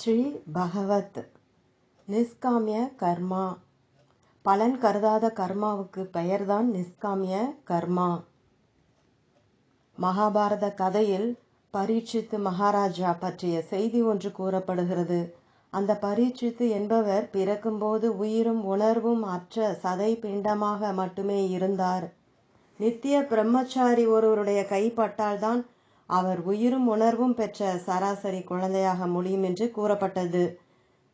ஸ்ரீ பகவத். நிஷ்காமிய கர்மா. பலன் கருதாத கர்மாவுக்கு பெயர்தான் நிஷ்காமிய கர்மா. மகாபாரத கதையில் பரீட்சித்து மகாராஜா பற்றிய செய்தி ஒன்று கூறப்படுகிறது. அந்த பரீட்சித்து என்பவர் பிறக்கும்போது உயிரும் உணர்வும் அற்ற சதை பிண்டமாக மட்டுமே இருந்தார். நித்திய பிரம்மச்சாரி ஒருவருடைய கைப்பட்டால்தான் அவர் உயிரும் உணர்வும் பெற்ற சராசரி குழந்தையாக முடியும் என்று கூறப்பட்டது.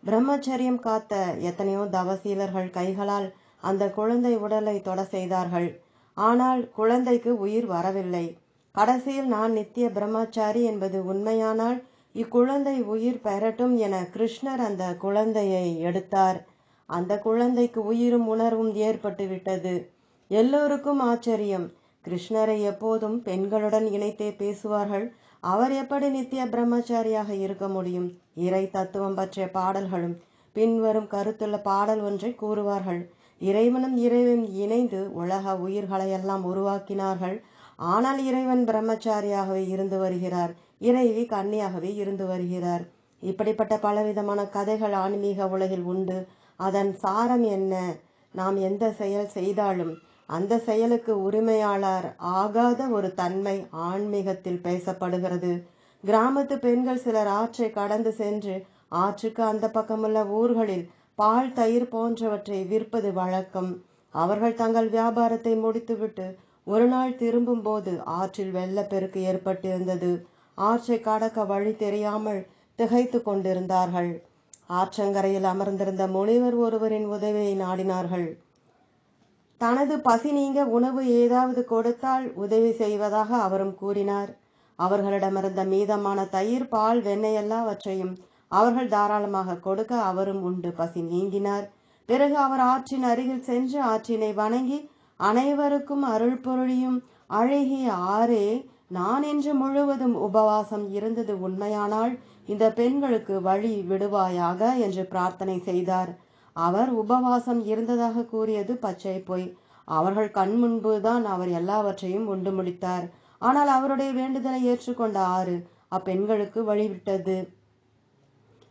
பிரம்மச்சரியம் காத்த எத்தனையோ தவசீலர்கள் கைகளால் அந்த குழந்தை உடலை தொட செய்தார்கள். ஆனால் குழந்தைக்கு உயிர் வரவில்லை. கடைசியில் நான் நித்திய பிரம்மச்சாரி என்பது உண்மையானால் இக்குழந்தை உயிர் பெறட்டும் என கிருஷ்ணர் அந்த குழந்தையை எடுத்தார். அந்த குழந்தைக்கு உயிரும் உணர்வும் ஏற்பட்டு விட்டது எல்லோருக்கும் ஆச்சரியம். கிருஷ்ணரை எப்போதும் பெண்களுடன் இணைத்தே பேசுவார்கள். அவர் எப்படி நித்திய பிரம்மச்சாரியாக இருக்க முடியும்? இறை தத்துவம் பற்றிய பாடல்களும் பின்வரும் கருத்துள்ள பாடல் ஒன்றை கூறுவார்கள். இறைவனும் இறைவன் இணைந்து உலக உயிர்களை எல்லாம் உருவாக்கினார்கள். ஆனால் இறைவன் பிரம்மச்சாரியாகவே இருந்து வருகிறார். இறைவி கன்னியாகவே இருந்து வருகிறார். இப்படிப்பட்ட பலவிதமான கதைகள் ஆன்மீக உலகில் உண்டு. அதன் சாரம் என்ன? நாம் எந்த செயல் செய்தாலும் அந்த செயலுக்கு உரிமையாளர் ஆகாத ஒரு தன்மை ஆன்மீகத்தில் பேசப்படுகிறது. கிராமத்து பெண்கள் சிலர் ஆற்றை கடந்து சென்று ஆற்றுக்கு அந்த பக்கமுள்ள ஊர்களில் பால் தயிர் போன்றவற்றை விற்பது வழக்கம். அவர்கள் தங்கள் வியாபாரத்தை முடித்துவிட்டு ஒரு நாள் திரும்பும் போது ஆற்றில் வெள்ளப்பெருக்கு ஏற்பட்டிருந்தது. ஆற்றை கடக்க வழி தெரியாமல் திகைத்து கொண்டிருந்தார்கள். ஆற்றங்கரையில் அமர்ந்திருந்த முனிவர் ஒருவரின் உதவியை நாடினார்கள். தனது பசி நீங்க உணவு ஏதாவது கொடுத்தால் உதவி செய்வதாக அவரும் கூறினார். அவர்களிடமிருந்த மீதமான தயிர் பால் வெண்ணெய் எல்லாவற்றையும் அவர்கள் தாராளமாக கொடுக்க அவரும் உண்டு. பசி நீங்கினார். பிறகு அவர் ஆற்றின் அருகில் சென்று ஆற்றினை வணங்கி அனைவருக்கும் அருள் பொருளியும் அழகிய ஆறே நான் என்று முழுவதும் உபவாசம் இருந்தது உண்மையானால் இந்த பெண்களுக்கு வழி விடுவாயாக என்று பிரார்த்தனை செய்தார். அவர் உபவாசம் இருந்ததாக கூறியது பச்சை பொய். அவர்கள் கண் முன்புதான் அவர் எல்லாவற்றையும் உண்டு முடித்தார். ஆனால் அவருடைய வேண்டுதலை ஏற்றுக்கொண்ட ஆறு அப்பெண்களுக்கு வழிவிட்டது.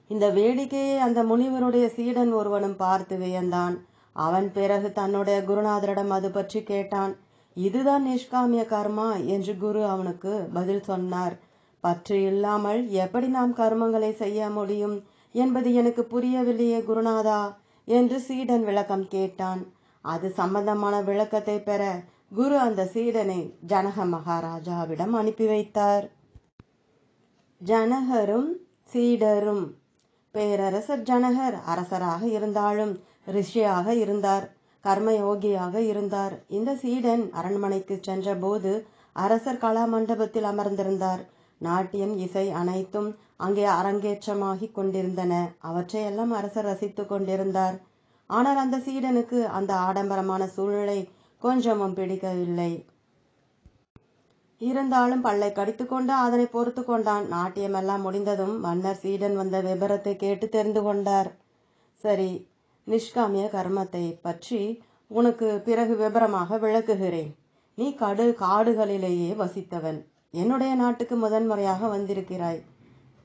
இந்த வேடிக்கையை அந்த முனிவருடைய சீடன் ஒருவனும் பார்த்து வியந்தான். அவன் பிறகு தன்னுடைய குருநாதரிடம் அது பற்றி கேட்டான். இதுதான் நிஷ்காமிய கர்மா என்று குரு அவனுக்கு பதில் சொன்னார். பற்று இல்லாமல் எப்படி நாம் கர்மங்களை செய்ய முடியும்? என்பது எனக்கு புரியவில்லையே குருநாதா. என்று சீடன் விளக்கம் கேட்டான். அது சம்பந்தமான விளக்கத்தை பெற குரு அந்த சீடனை ஜனக மகாராஜாவிடம் அனுப்பி வைத்தார். ஜனகரும் சீடரும் பேரரசர் ஜனகர் அரசராக இருந்தாலும் ரிஷியாக இருந்தார் கர்மயோகியாக இருந்தார். இந்த சீடன் அரண்மனைக்கு சென்றபோது அரசர் கலா மண்டபத்தில் அமர்ந்திருந்தார். நாட்டியம் இசை அனைத்தும் அங்கே அரங்கேற்றமாகிக் கொண்டிருந்தன. அவற்றையெல்லாம் அரசர் ரசித்து கொண்டிருந்தார். ஆனால் அந்த சீடனுக்கு அந்த ஆடம்பரமான சூழ்நிலை கொஞ்சமும் பிடிக்கவில்லை. இருந்தாலும் பல்லை கடித்துக்கொண்டு அதனை பொறுத்து கொண்டான். நாட்டியமெல்லாம் முடிந்ததும் மன்னர் சீடன் வந்த விபரத்தை கேட்டு தெரிந்து கொண்டார். சரி நிஷ்காமிய கர்மத்தை பற்றி உனக்கு பிறகு விபரமாக விளக்குகிறேன். நீ கடு காடுகளிலேயே வசித்தவன். என்னுடைய நாட்டுக்கு முதன்முறையாக வந்திருக்கிறாய்.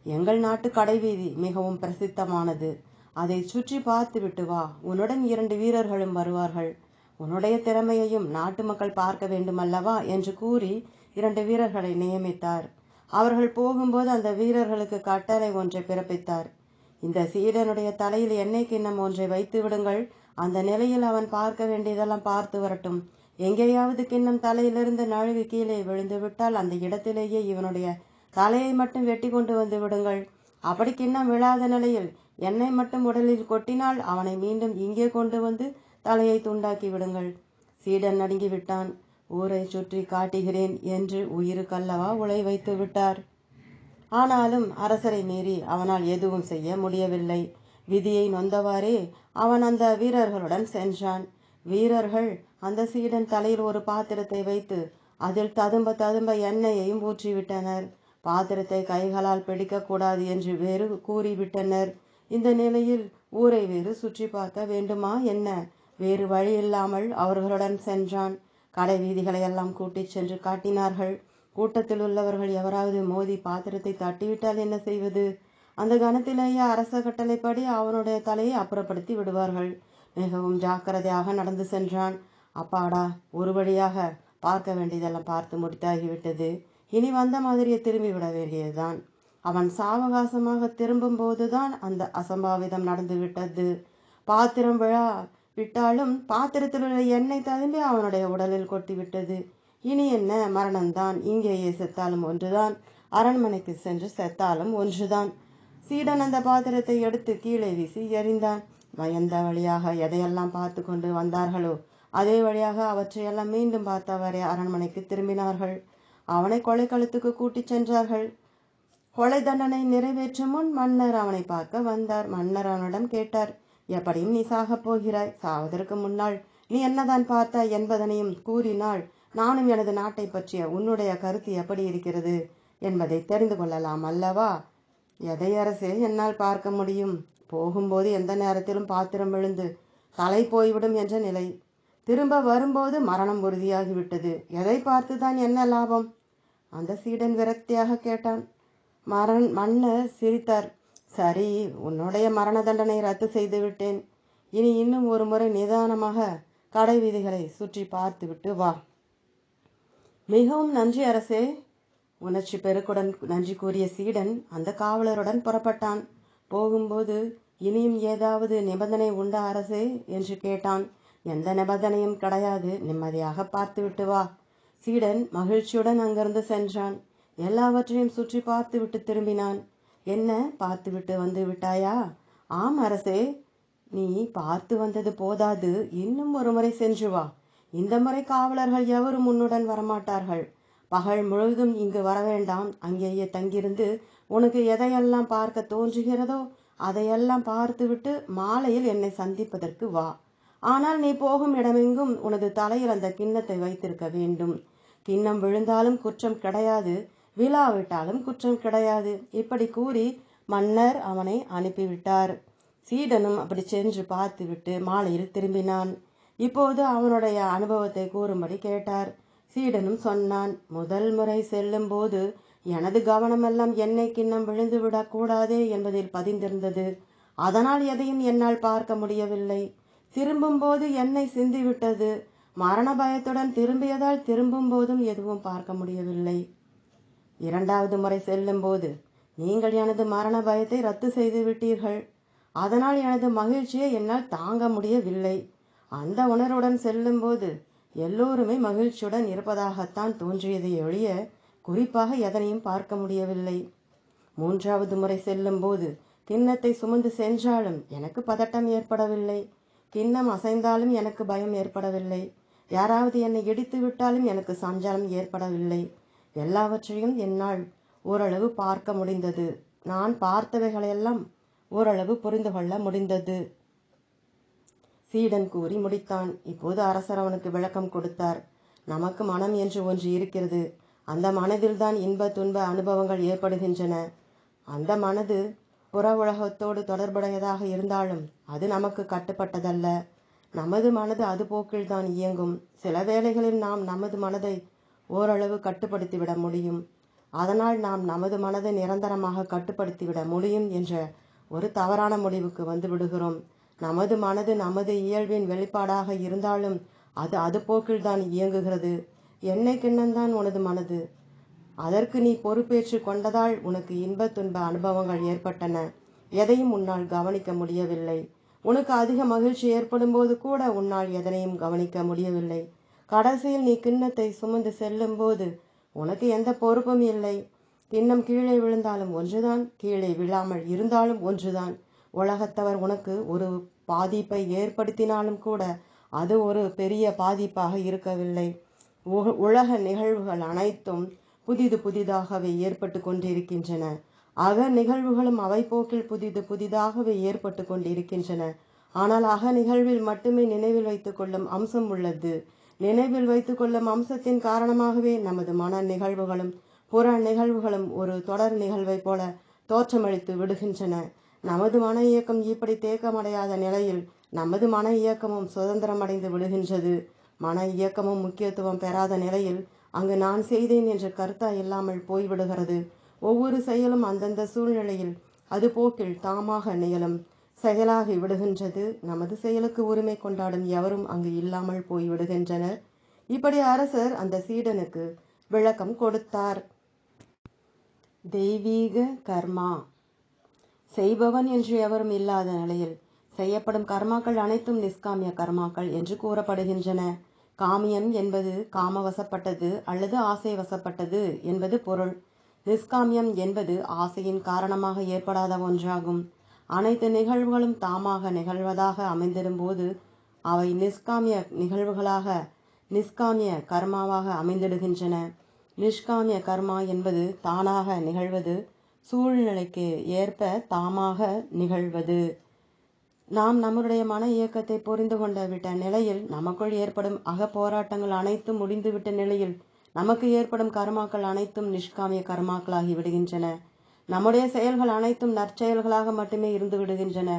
எங்கள் நாட்டு கடைவீதி மிகவும் பிரசித்தமானது. அதை சுற்றி பார்த்து விட்டு வா உன்னுடன் இரண்டு வீரர்களும் வருவார்கள். உன்னுடைய திறமையையும் நாட்டு மக்கள் பார்க்க வேண்டுமல்லவா? என்று கூறி இரண்டு வீரர்களை நியமித்தார். அவர்கள் போகும்போது அந்த வீரர்களுக்கு கட்டளை ஒன்றை பிறப்பித்தார். இந்த சீடனுடைய தலையில் எண்ணெய் கிண்ணம் ஒன்றை வைத்து விடுங்கள். அந்த நிலையில் அவன் பார்க்க வேண்டியதெல்லாம் பார்த்து வரட்டும். எங்கேயாவது கிண்ணம் தலையிலிருந்து நழுவி கீழே விழுந்து விட்டால் அந்த இடத்திலேயே இவனுடைய தலையை மட்டும் வெட்டி கொண்டு வந்து விடுங்கள். அப்படி கிண்ணம் விழாத நிலையில் எண்ணெய் மட்டும் உடலில் கொட்டினால் அவனை மீண்டும் இங்கே கொண்டு வந்து தலையை துண்டாக்கி விடுங்கள். சீடன் நடுங்கி விட்டான் ஊரை சுற்றி காட்டுகிறேன் என்று உயிருக்கல்லவா உலை வைத்து விட்டார். ஆனாலும் அரசரை மீறி அவனால் எதுவும் செய்ய முடியவில்லை. விதியை நொந்தவாறே அவன் அந்த வீரர்களுடன் சென்றான். வீரர்கள் அந்த சீடன் தலையில் ஒரு பாத்திரத்தை வைத்து அதில் ததும்ப ததும்ப எண்ணெயையும் ஊற்றிவிட்டனர். பாத்திரத்தை கைகளால் பிடிக்கக்கூடாது என்று வேறு கூறிவிட்டனர். இந்த நிலையில் ஊரை வேறு சுற்றி பார்க்க வேண்டுமா என்ன? வேறு வழி இல்லாமல் அவர்களுடன் சென்றான். கடை வீதிகளை எல்லாம் கூட்டிச் சென்று காட்டினார்கள். கூட்டத்தில் உள்ளவர்கள் எவராவது மோதி பாத்திரத்தை தட்டிவிட்டால் என்ன செய்வது? அந்த கணத்திலேயே அரச கட்டளைப்படி அவனுடைய தலையை அப்புறப்படுத்தி விடுவார்கள். மிகவும் ஜாக்கிரதையாக நடந்து சென்றான். அப்பாடா ஒரு வழியாக பார்க்க வேண்டியதெல்லாம் பார்த்து முடித்தாகிவிட்டது. இனி வந்த மாதிரியே திரும்பி விட வேண்டியதுதான். அவன் சாவகாசமாக திரும்பும் போதுதான் அந்த அசம்பாவிதம் நடந்து விட்டது. பாத்திரம் விழா விட்டாலும் பாத்திரத்தில் உள்ள எண்ணெய் ததும்பி அவனுடைய உடலில் கொட்டி விட்டது. இனி என்ன? மரணம்தான். இங்கேயே செத்தாலும் ஒன்றுதான். அரண்மனைக்கு சென்று செத்தாலும் ஒன்றுதான். சீடன் அந்த பாத்திரத்தை எடுத்து கீழே வீசி எறிந்தான். எந்த வழியாக எதையெல்லாம் பார்த்து கொண்டு வந்தார்களோ அதே வழியாக அவற்றையெல்லாம் மீண்டும் பார்த்தவரை அரண்மனைக்கு திரும்பினார்கள். அவனை கொலைக்களத்துக்கு கூட்டிச் சென்றார்கள். கொலை தண்டனை நிறைவேற்றும் முன் மன்னர் அவனை பார்க்க வந்தார். மன்னர் அவனிடம் கேட்டார் எப்படியும் நீ சாகப் போகிறாய். சாவதற்கு முன்னால் நீ என்னதான் பார்த்தாய் என்பதனையும் கூறினாள் நானும் எனது நாட்டை பற்றிய உன்னுடைய கருத்து எப்படி இருக்கிறது என்பதை தெரிந்து கொள்ளலாம் அல்லவா? எதை அரசே என்னால் பார்க்க முடியும்? போகும்போது எந்த நேரத்திலும் பாத்திரம் விழுந்து தலை போய்விடும் என்ற நிலை. திரும்ப வரும்போது மரணம் உறுதியாகிவிட்டது. எதை பார்த்துதான் என்ன லாபம்? அந்த சீடன் விரக்தியாக கேட்டான். மரண் மன்னர் சிரித்தார். சரி உன்னுடைய மரண தண்டனை ரத்து செய்து விட்டேன். இனி இன்னும் ஒரு முறை நிதானமாக கடை வீதிகளை சுற்றி பார்த்துவிட்டு வா. மிகவும் நன்றி அரசே. உணர்ச்சி பெருக்குடன் நன்றி கூறிய சீடன் அந்த காவலருடன் புறப்பட்டான். போகும்போது இனியும் ஏதாவது நிபந்தனை உண்டா அரசே? என்று கேட்டான். எந்த நிபந்தனையும் கிடையாது. நிம்மதியாக பார்த்துவிட்டு வா. சீடன் மகிழ்ச்சியுடன் அங்கிருந்து சென்றான். எல்லாவற்றையும் சுற்றி பார்த்துவிட்டு திரும்பினான். என்ன பார்த்துவிட்டு வந்து விட்டாயா? ஆம் அரசே நீ பார்த்து வந்தது போதாது. இன்னும் ஒரு முறை சென்று வா. இந்த முறை காவலர்கள் எவரும் உன்னுடன் வரமாட்டார்கள். பகல் முழுவதும் இங்கு வரவேண்டாம். அங்கேயே தங்கியிருந்து உனக்கு எதையெல்லாம் பார்க்க தோன்றுகிறதோ அதையெல்லாம் பார்த்துவிட்டு மாலையில் என்னை சந்திப்பதற்கு வா. ஆனால் நீ போகும் இடமெங்கும் உனது தலையில் அந்த கிண்ணத்தை வைத்திருக்க வேண்டும். கிண்ணம் விழுந்தாலும் குற்றம் கிடையாது விழாவிட்டாலும் குற்றம் கிடையாது. இப்படி கூறி மன்னர் அவனை அனுப்பிவிட்டார். சீடனும் அப்படி சென்று பார்த்துவிட்டு மாலையில் திரும்பினான். இப்போது அவனுடைய அனுபவத்தை கூறும்படி கேட்டார். சீடனும் சொன்னான் முதல் முறை செல்லும் போது எனது கவனமெல்லாம் என்னை கிண்ணம் விழுந்து விடக்கூடாதே என்பதில் பதிந்திருந்தது. அதனால் எதையும் என்னால் பார்க்க முடியவில்லை. திரும்பும்போது எண்ணெய் சிந்திவிட்டது. மரண பயத்துடன் திரும்பியதால் திரும்பும் போதும் எதுவும் பார்க்க முடியவில்லை. இரண்டாவது முறை செல்லும்போது நீங்கள் எனது மரண பயத்தை ரத்து செய்து விட்டீர்கள். அதனால் எனது மகிழ்ச்சியை என்னால் தாங்க முடியவில்லை. அந்த உணர்வுடன் செல்லும்போது எல்லோருமே மகிழ்ச்சியுடன் இருப்பதாகத்தான் தோன்றியதை ஒழிய குறிப்பாக எதனையும் பார்க்க முடியவில்லை. மூன்றாவது முறை செல்லும்போது கிண்ணத்தை சுமந்து சென்றாலும் எனக்கு பதட்டம் ஏற்படவில்லை. கிண்ணம் அசைந்தாலும் எனக்கு பயம் ஏற்படவில்லை. யாராவது என்னை இடித்து விட்டாலும் எனக்கு சஞ்சலம் ஏற்படவில்லை. எல்லாவற்றையும் என்னால் ஓரளவு பார்க்க முடிந்தது. நான் பார்த்தவைகளையெல்லாம் ஓரளவு புரிந்து கொள்ள முடிந்தது. சீடன் கூறி முடித்தான். இப்போது அரசர் அவனுக்கு விளக்கம் கொடுத்தார். நமக்கு மனம் என்று ஒன்று இருக்கிறது. அந்த மனதில்தான் இன்ப துன்ப அனுபவங்கள் ஏற்படுகின்றன. அந்த மனது புற உலகத்தோடு தொடர்புடையதாக இருந்தாலும் அது நமக்கு கட்டுப்பட்டதல்ல. நமது மனது அது போக்கில்தான் இயங்கும். சில வேளைகளில் நாம் நமது மனதை ஓரளவு கட்டுப்படுத்திவிட முடியும். அதனால் நாம் நமது மனதை நிரந்தரமாக கட்டுப்படுத்திவிட முடியும் என்ற ஒரு தவறான முடிவுக்கு வந்து விடுகிறோம் நமது மனது நமது இயல்பின் வெளிப்பாடாக இருந்தாலும் அது அது போக்கில்தான் இயங்குகிறது. என்னை கிண்ணம்தான் உனது மனது. அதற்கு நீ பொறுப்பேற்று கொண்டதால் உனக்கு இன்ப துன்ப அனுபவங்கள் ஏற்பட்டன. எதையும் உன்னால் கவனிக்க முடியவில்லை. உனக்கு அதிக மகிழ்ச்சி ஏற்படும் போது கூட உன்னால் எதனையும் கவனிக்க முடியவில்லை. கடைசியில் நீ கிண்ணத்தை சுமந்து செல்லும் போது உனக்கு எந்த பொறுப்பும் இல்லை. கிண்ணம் கீழே விழுந்தாலும் ஒன்றுதான் கீழே விழாமல் இருந்தாலும் ஒன்றுதான். உலகத்தவர் உனக்கு ஒரு பாதிப்பை ஏற்படுத்தினாலும் கூட அது ஒரு பெரிய பாதிப்பாக இருக்கவில்லை. உ- உலக நிகழ்வுகள் அனைத்தும் புதிது புதிதாகவே ஏற்பட்டு கொண்டிருக்கின்றன. அக நிகழ்வுகளும் அவை போக்கில் புதிது புதிதாகவே ஏற்பட்டு கொண்டிருக்கின்றன. ஆனால் அக நிகழ்வில் மட்டுமே நினைவில் வைத்துக் கொள்ளும் அம்சம் உள்ளது. நினைவில் வைத்துக் கொள்ளும் அம்சத்தின் காரணமாகவே நமது மன நிகழ்வுகளும் புற நிகழ்வுகளும் ஒரு தொடர் நிகழ்வைப் போல தோற்றமளித்து விடுகின்றன. நமது மன இயக்கம் இப்படி தேக்கமடையாத நிலையில் நமது மன இயக்கமும் சுதந்திரமடைந்து விடுகின்றது. மன இயக்கமும் முக்கியத்துவம் பெறாத நிலையில் அங்கு நான் செய்தேன் என்ற கருத்தா இல்லாமல் போய்விடுகிறது. ஒவ்வொரு செயலும் அந்தந்த சூழ்நிலையில் அது போக்கில் தாமாக நிகழும். செயலாகி விடுகின்றது. நமது செயலுக்கு உரிமை கொண்டாடும் எவரும் அங்கு இல்லாமல் போய் விடுகின்றனர் இப்படி அரசர் அந்த சீடனுக்கு விளக்கம் கொடுத்தார். தெய்வீக கர்மா. செய்பவன் என்று எவரும் இல்லாத நிலையில் செய்யப்படும் கர்மாக்கள் அனைத்தும் நிஷ்காமிய கர்மாக்கள் என்று கூறப்படுகின்றன. காமியம் என்பது காமவசப்பட்டது அல்லது ஆசை வசப்பட்டது என்பது பொருள். நிஷ்காமியம் என்பது ஆசையின் காரணமாக ஏற்படாத ஒன்றாகும். அனைத்து நிகழ்வுகளும் தாமாக நிகழ்வதாக அமைந்திடும்போது அவை நிஷ்காமிய நிகழ்வுகளாக நிஷ்காமிய கர்மாவாக அமைந்திடுகின்றன. நிஷ்காமிய கர்மா என்பது தானாக நிகழ்வது சூழ்நிலைக்கு ஏற்ப தாமாக நிகழ்வது. நாம் நம்முடைய மன இயக்கத்தை புரிந்து கொண்டு விட்ட நிலையில் நமக்குள் ஏற்படும் அகப்போராட்டங்கள் அனைத்தும் முடிந்துவிட்ட நிலையில் நமக்கு ஏற்படும் கர்மாக்கள் அனைத்தும் நிஷ்காமிய கர்மாக்களாகி விடுகின்றன. நம்முடைய செயல்கள் அனைத்தும் நற்செயல்களாக மட்டுமே இருந்து விடுகின்றன.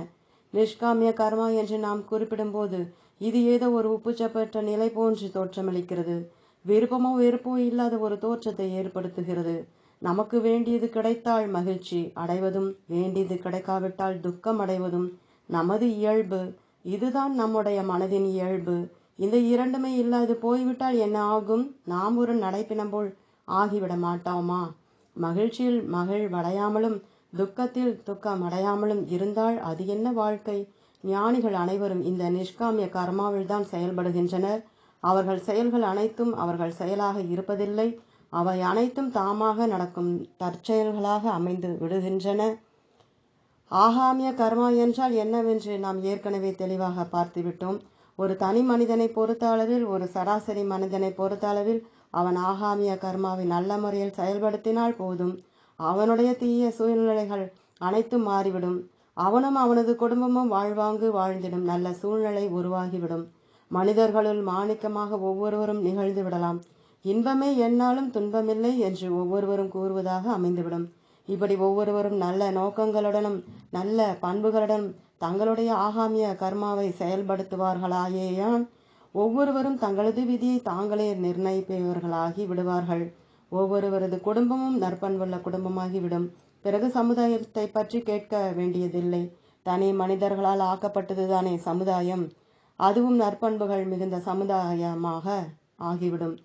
நிஷ்காமிய கர்மா என்று நாம் குறிப்பிடும்போது இது ஏதோ ஒரு உப்புச்சப்பற்ற நிலை போன்று தோற்றமளிக்கிறது. விருப்பமோ வெறுப்போ இல்லாத ஒரு தோற்றத்தை ஏற்படுத்துகிறது. நமக்கு வேண்டியது கிடைத்தால் மகிழ்ச்சி அடைவதும் வேண்டியது கிடைக்காவிட்டால் துக்கம் அடைவதும் நமது இயல்பு. இதுதான் நம்முடைய மனதின் இயல்பு. இந்த இரண்டுமே இல்லாது போய்விட்டால் என்ன ஆகும்? நாம் ஒரு நடைப்பினம் போல் ஆகிவிட மாட்டோமா? மகிழ்ச்சியில் மகிழ்வடையாமலும் துக்கத்தில் துக்கம் அடையாமலும் இருந்தால் அது என்ன வாழ்க்கை? ஞானிகள் அனைவரும் இந்த நிஷ்காமிய கர்மாவில் தான் செயல்படுகின்றனர். அவர்கள் செயல்கள் அனைத்தும் அவர்கள் செயலாக இருப்பதில்லை. அவை அனைத்தும் தாமாக நடக்கும் தற்செயல்களாக அமைந்து விடுகின்றன. ஆகாமிய கர்மா என்றால் என்னவென்று நாம் ஏற்கனவே தெளிவாக பார்த்துவிட்டோம். ஒரு தனி மனிதனை பொறுத்த அளவில் ஒரு சராசரி மனிதனை பொறுத்த அளவில் அவன் ஆகாமிய கர்மாவை நல்ல முறையில் செயல்படுத்தினால் போதும். அவனுடைய தீய சூழ்நிலைகள் அனைத்தும் மாறிவிடும். அவனும் அவனது குடும்பமும் வாழ்வாங்கு வாழ்ந்திடும். நல்ல சூழ்நிலை உருவாகிவிடும். மனிதர்களுள் மாணிக்கமாக ஒவ்வொருவரும் நிகழ்ந்து விடலாம். இன்பமே என்னாலும் துன்பமில்லை என்று ஒவ்வொருவரும் கூறுவதாக அமைந்துவிடும். இப்படி ஒவ்வொருவரும் நல்ல நோக்கங்களுடனும் நல்ல பண்புகளுடனும் தங்களுடைய ஆகாமிய கர்மாவை செயல்படுத்துவார்களாயேயான் ஒவ்வொருவரும் தங்களது விதியை தாங்களே நிர்ணயிப்பவர்களாகி விடுவார்கள். ஒவ்வொருவரது குடும்பமும் நற்பண்புள்ள குடும்பமாகிவிடும். பிறகு சமுதாயத்தை பற்றி கேட்க வேண்டியதில்லை. தனி மனிதர்களால் ஆக்கப்பட்டதுதானே சமுதாயம். அதுவும் நற்பண்புகள் மிகுந்த சமுதாயமாக ஆகிவிடும்.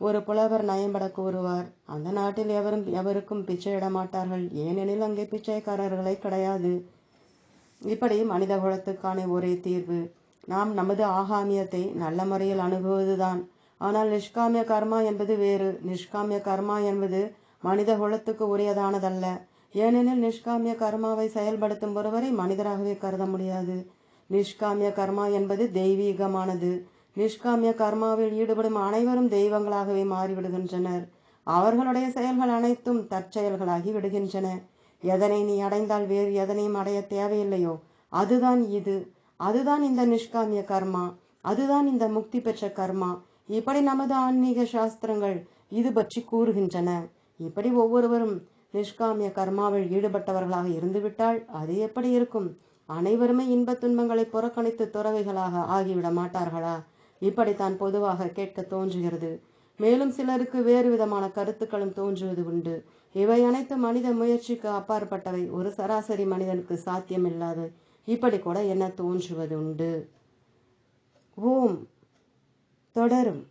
ஒரு புலவர் நயம்பட கூறுவார் அந்த நாட்டில் எவரும் எவருக்கும் பிச்சை இடமாட்டார்கள். ஏனெனில் அங்கே பிச்சைக்காரர்களே கிடையாது. இப்படி மனித குலத்துக்கான ஒரே தீர்வு. நாம் நமது ஆகாமியத்தை நல்ல முறையில் அணுகுவதுதான். ஆனால் நிஷ்காமிய கர்மா என்பது வேறு. நிஷ்காமிய கர்மா என்பது மனித குலத்துக்கு உரியதானதல்ல. ஏனெனில் நிஷ்காமிய கர்மாவை செயல்படுத்தும் ஒருவரை மனிதராகவே கருத முடியாது. நிஷ்காமிய கர்மா என்பது தெய்வீகமானது. நிஷ்காமிய கர்மாவில் ஈடுபடும் அனைவரும் தெய்வங்களாகவே மாறிவிடுகின்றனர். அவர்களுடைய செயல்கள் அனைத்தும் தற்செயல்களாகி விடுகின்றன. எதனை நீ அடைந்தால் வேறு எதனையும் அடைய தேவையில்லையோ அதுதான் இது. அதுதான் இந்த நிஷ்காமிய கர்மா. அதுதான் இந்த முக்தி பெற்ற கர்மா. இப்படி நமது ஆன்மீக சாஸ்திரங்கள் இது பற்றி கூறுகின்றன. இப்படி ஒவ்வொருவரும் நிஷ்காமிய கர்மாவில் ஈடுபட்டவர்களாக இருந்துவிட்டால் அது எப்படி இருக்கும்? அனைவருமே இன்பத் துன்பங்களை புறக்கணித்து துறவைகளாக ஆகிவிட மாட்டார்களா? இப்படித்தான் பொதுவாக கேட்க தோன்றுகிறது. மேலும் சிலருக்கு வேறு விதமான கருத்துக்களும் தோன்றுவது உண்டு. இவை அனைத்து மனித முயற்சிக்கு அப்பாற்பட்டவை. ஒரு சராசரி மனிதனுக்கு சாத்தியமில்லாது இப்படி கூட என்ன தோன்றுவது உண்டு? ஓம். தொடரும்.